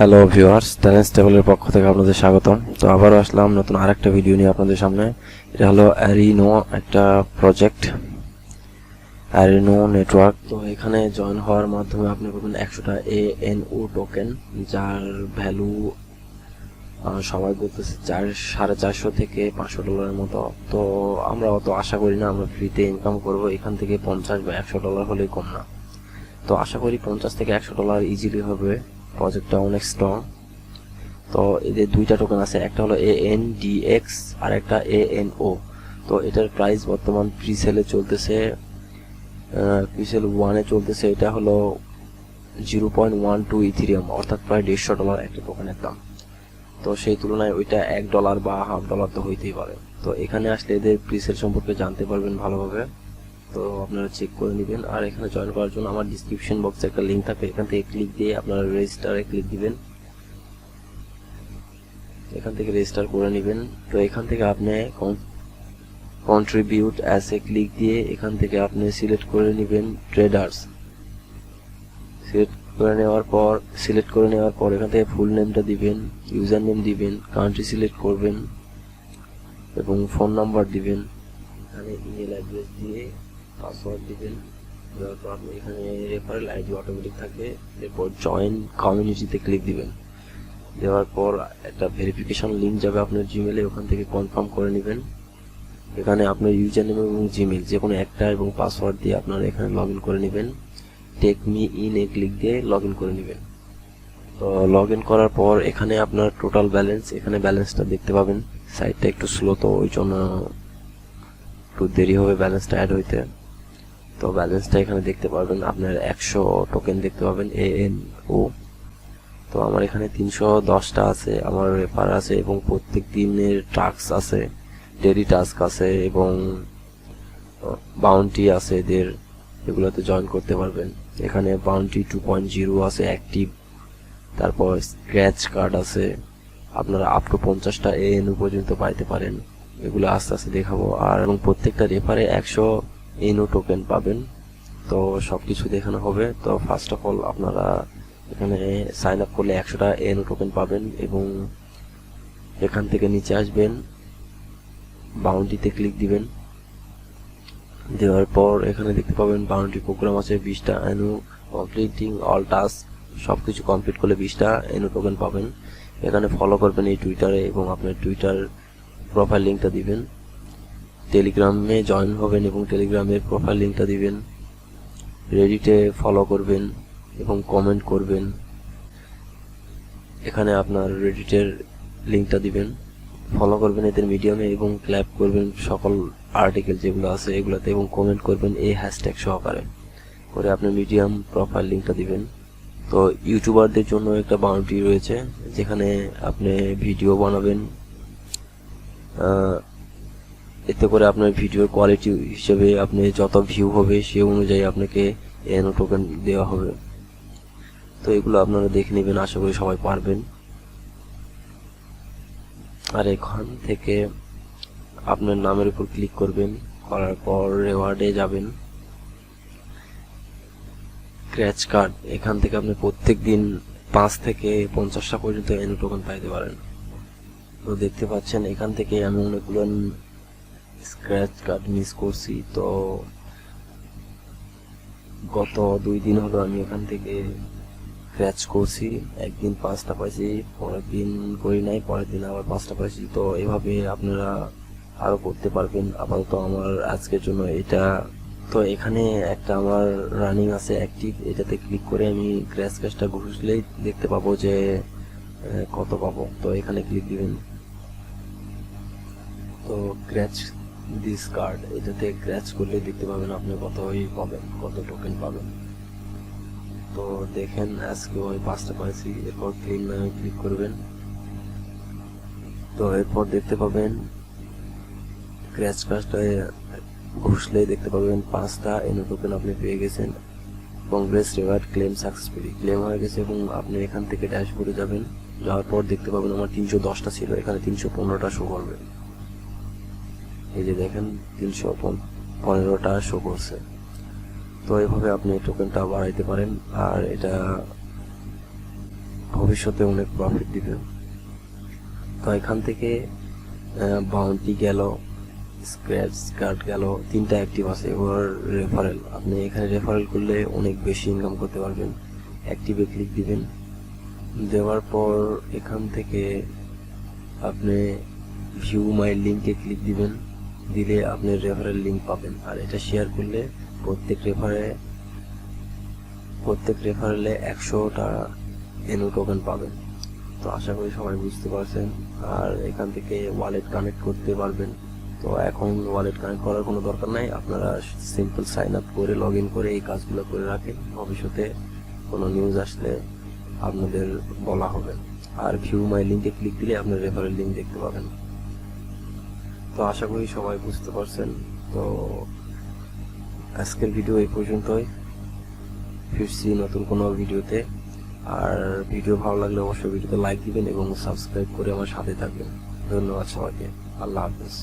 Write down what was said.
Hello viewers ট্যালেন্স টেবলের পক্ষ থেকে আপনাদের স্বাগতম। তো আবারও আসলাম নতুন আরেকটা ভিডিও নিয়ে আপনাদের সামনে। এটা হলো অ্যারিনো একটা প্রজেক্ট অ্যারিনো নেটওয়ার্ক তো এখানে জয়েন হওয়ার মাধ্যমে আপনি পাবেন একশোটা এ এন ও টোকেন যার ভ্যালু সবাই বলতেছে চার, সাড়ে চারশো থেকে পাঁচশো ডলারের মতো। তো আমরা অত আশা করি না, আমরা ফ্রিতে ইনকাম করব। এখান থেকে পঞ্চাশ বা একশো ডলার হলেই কম না। তো আশা করি পঞ্চাশ থেকে একশো ডলার ইজিলি হবে। প্রজেক্টটা অনেক স্ট্রং তো এদের দুইটা টোকেন আছে, একটা হলো এ এন ডি এক্স আর একটা এ এন ও তো এটার প্রাইস বর্তমান প্রি সেলে চলতেছে প্রি সেল ওয়ানে চলতেছে, এটা হলো zero point one two ethereum অর্থাৎ প্রায় দেড়শো ডলার একটা টোকেনের দাম। তো সেই তুলনায় ওইটা এক ডলার বা হাফ ডলার তো হইতেই পারে। তো এখানে আসলে এদের প্রিসেল সম্পর্কে জানতে পারবেন ভালোভাবে। তো আপনারা চেক করে নেবেন। আর এখানে জয়েন করার জন্য আমার ডিসক্রিপশন বক্সে একটা লিঙ্ক থাকবে এখান থেকে ক্লিক দিয়ে আপনারা রেজিস্টারে ক্লিক দিবেন। এখান থেকে রেজিস্টার করে নেবেন। তো এখান থেকে আপনি কন্ট্রিবিউট অ্যাস ক্লিক দিয়ে এখান থেকে আপনি সিলেক্ট করে নেবেন ট্রেডার্স সিলেক্ট করে নেওয়ার পর সিলেক্ট করে নেওয়ার পর এখান থেকে ফুল নেমটা দিবেন ইউজার নেম দিবেন কান্ট্রি সিলেক্ট করবেন, এবং ফোন নাম্বার দিবেন। এখানে ইমেল অ্যাড্রেস দিয়ে পাসওয়ার্ড দিবেন দেওয়ার পর আপনি এখানে রেফারেল আইডি অটোমেটিক থাকে, এরপর জয়েন কমিউনিটিতে ক্লিক দিবেন। দেওয়ার পর একটা ভেরিফিকেশন লিঙ্ক যাবে আপনার জিমেলে ওখান থেকে কনফার্ম করে নেবেন। এখানে আপনার ইউজার নেম এবং জিমেল যে কোনো একটা এবং পাসওয়ার্ড দিয়ে আপনারা এখানে লগ করে নেবেন। টেক মি ইন এ ক্লিক দিয়ে লগ করে নেবেন। তো লগ করার পর এখানে আপনার টোটাল ব্যালেন্স এখানে ব্যালেন্সটা দেখতে পাবেন। সাইটটা একটু স্লো তো, ওই জন্য একটু দেরি হবে ব্যালেন্সটা অ্যাড হইতে। তো ব্যালেন্সটা এখানে দেখতে পারবেন। আপনার একশো টোকেন দেখতে পাবেন এ এন ও তো আমার এখানে তিনশো দশটা আছে, আমার রেফার আছে এবং প্রত্যেক দিনের টাস্ক আছে ডেলি টাস্ক আছে এবং বাউন্টি আছে এদের, এগুলোতে জয়েন করতে পারবেন। এখানে বাউন্টি টু পয়েন্ট জিরো আছে অ্যাক্টিভ তারপর স্ক্র্যাচ কার্ড আছে, আপনারা আপ টু পঞ্চাশটা এএনও পর্যন্ত পাইতে পারেন। এগুলো আস্তে আস্তে দেখাবো। আর এবং প্রত্যেকটা রেফারে একশো এনও টোকেন পাবেন। তো সব কিছু দেখানো হবে। তো ফার্স্ট অফ অল আপনারা এখানে সাইন আপ করলে একশোটা এনও টোকেন পাবেন এবং এখান থেকে নিচে আসবেন। বাউন্ডিতে ক্লিক দিবেন। দেওয়ার পর এখানে দেখতে পাবেন বাউন্ডারি প্রোগ্রাম আছে, বিশটা অ্যানু কমপ্লিটিং অল টাস্ক সব কিছু কমপ্লিট করলে বিশটা এনু টোকেন পাবেন। এখানে ফলো করবেন এই টুইটারে এবং আপনার টুইটার প্রোফাইল লিঙ্কটা দিবেন। টেলিগ্রামে জয়েন হবেন এবং টেলিগ্রামের প্রোফাইল লিঙ্কটা দিবেন। রেডিটে ফলো করবেন এবং কমেন্ট করবেন। এখানে আপনার রেডিটের লিঙ্কটা দিবেন। ফলো করবেন এদের মিডিয়ামে এবং ক্ল্যাপ করবেন সকল আর্টিকেল যেগুলো আছে এগুলোতে এবং কমেন্ট করবেন এই হ্যাশট্যাগ সহকারে। করে আপনার মিডিয়াম প্রোফাইল লিঙ্কটা দিবেন। তো ইউটিউবারদের জন্য একটা বাউন্ডারি রয়েছে, যেখানে আপনি ভিডিও বানাবেন। এতে করে আপনার ভিডিওর কোয়ালিটি হিসেবে আপনি যত ভিউ হবে সে অনুযায়ী আপনাকে এনও টোকেন দেওয়া হবে। তো এগুলো আপনারা দেখে নেবেন, আশা করি সবাই পারবেন। আর এখান থেকে আপনার নামের উপর ক্লিক করবেন, করার পর রেওয়ার্ডে যাবেন। ক্র্যাচ কার্ড এখান থেকে আপনি প্রত্যেক দিন পাঁচ থেকে পঞ্চাশটা পর্যন্ত এনু টোকেন পাইতে পারেন। তো দেখতে পাচ্ছেন, এখান থেকে আমি অনেকগুলো স্ক্র্যাচ কার্ড মিস করছি। তো গত দুই দিন হলো আমি এখান থেকে স্ক্র্যাচ করছি। একদিন পাঁচটা পাইছি পরের দিন করি নাই, পরের দিন আবার পাঁচটা পাইছি তো এভাবে আপনারা আরও করতে পারবেন। আপাতত আমার আজকের জন্য এটা। তো এখানে একটা আমার রানিং আছে অ্যাক্টিভ এটাতে ক্লিক করে আমি ক্র্যাশ ক্যাশটা ঘুষলেই দেখতে পাবো যে কত পাবো। তো এখানে ক্লিক দিবেন। তো ক্র্যাচ দিস কার্ড এটাতে ক্র্যাচ করলে দেখতে পাবেন আপনি কত ওই পাবেন, কত টোকেন পাবেন। তো দেখেন, আজকে ওই পাঁচটা পাইছি, এরপর ক্লিক নামে ক্লিক করবেন। তো এরপর দেখতে পাবেন ক্র্যাচ কার্ডটা ঘুষলে দেখতে পাবেন পাঁচটা এনো টোকেন আপনি পেয়ে গেছেন। Congress reward claim successfully claim হয়ে গেছে এবং আপনি এখান থেকে ড্যাশবোর্ডে যাবেন। যাওয়ার পর দেখতে পাবেন আমার তিনশো দশটা ছিল, এখানে তিনশো পনেরোটা শো করবে। এই যে দেখেন তিনশো পনেরোটা শো করছে। তো এভাবে আপনি টোকেনটা বাড়াইতে পারেন, আর এটা ভবিষ্যতে অনেক প্রফিট দিবে। তো এখান থেকে বাউন্টি গেল স্ক্র্যাচ কার্ড গেল, তিনটা অ্যাক্টিভ আছে, এবার রেফারেল আপনি এখানে রেফারেল করলে অনেক বেশি ইনকাম করতে পারবেন। অ্যাক্টিভে ক্লিক দিবেন। দেওয়ার পর এখান থেকে আপনি ভিউ মাই লিঙ্কে ক্লিক দিবেন। দিলে আপনি রেফারেল লিঙ্ক পাবেন। আর এটা শেয়ার করলে প্রত্যেক রেফারে প্রত্যেক রেফারেলে একশোটা এনো টোকেন পাবেন। তো আশা করি সবাই বুঝতে পারছেন। আর এখান থেকে ওয়ালেট কানেক্ট করতে পারবেন। তো এখন ওয়ালেট কানেক্ট করার কোনো দরকার নাই। আপনারা সিম্পল সাইন আপ করে লগ ইন করে এই কাজগুলো করে রাখেন। ভবিষ্যতে কোনো নিউজ আসলে আপনাদের বলা হবে। আর ভিউ মাই লিঙ্কে ক্লিক দিলে আপনার রেফারেল লিঙ্ক দেখতে পাবেন। তো আশা করি সবাই বুঝতে পারছেন। তো আজকের ভিডিও এই পর্যন্তই। ফিরছি নতুন কোনো ভিডিওতে। আর ভিডিও ভালো লাগলে অবশ্যই ভিডিওতে লাইক দিবেন এবং সাবস্ক্রাইব করে আমার সাথে থাকবেন। ধন্যবাদ সবাইকে। আল্লাহ হাফিজ।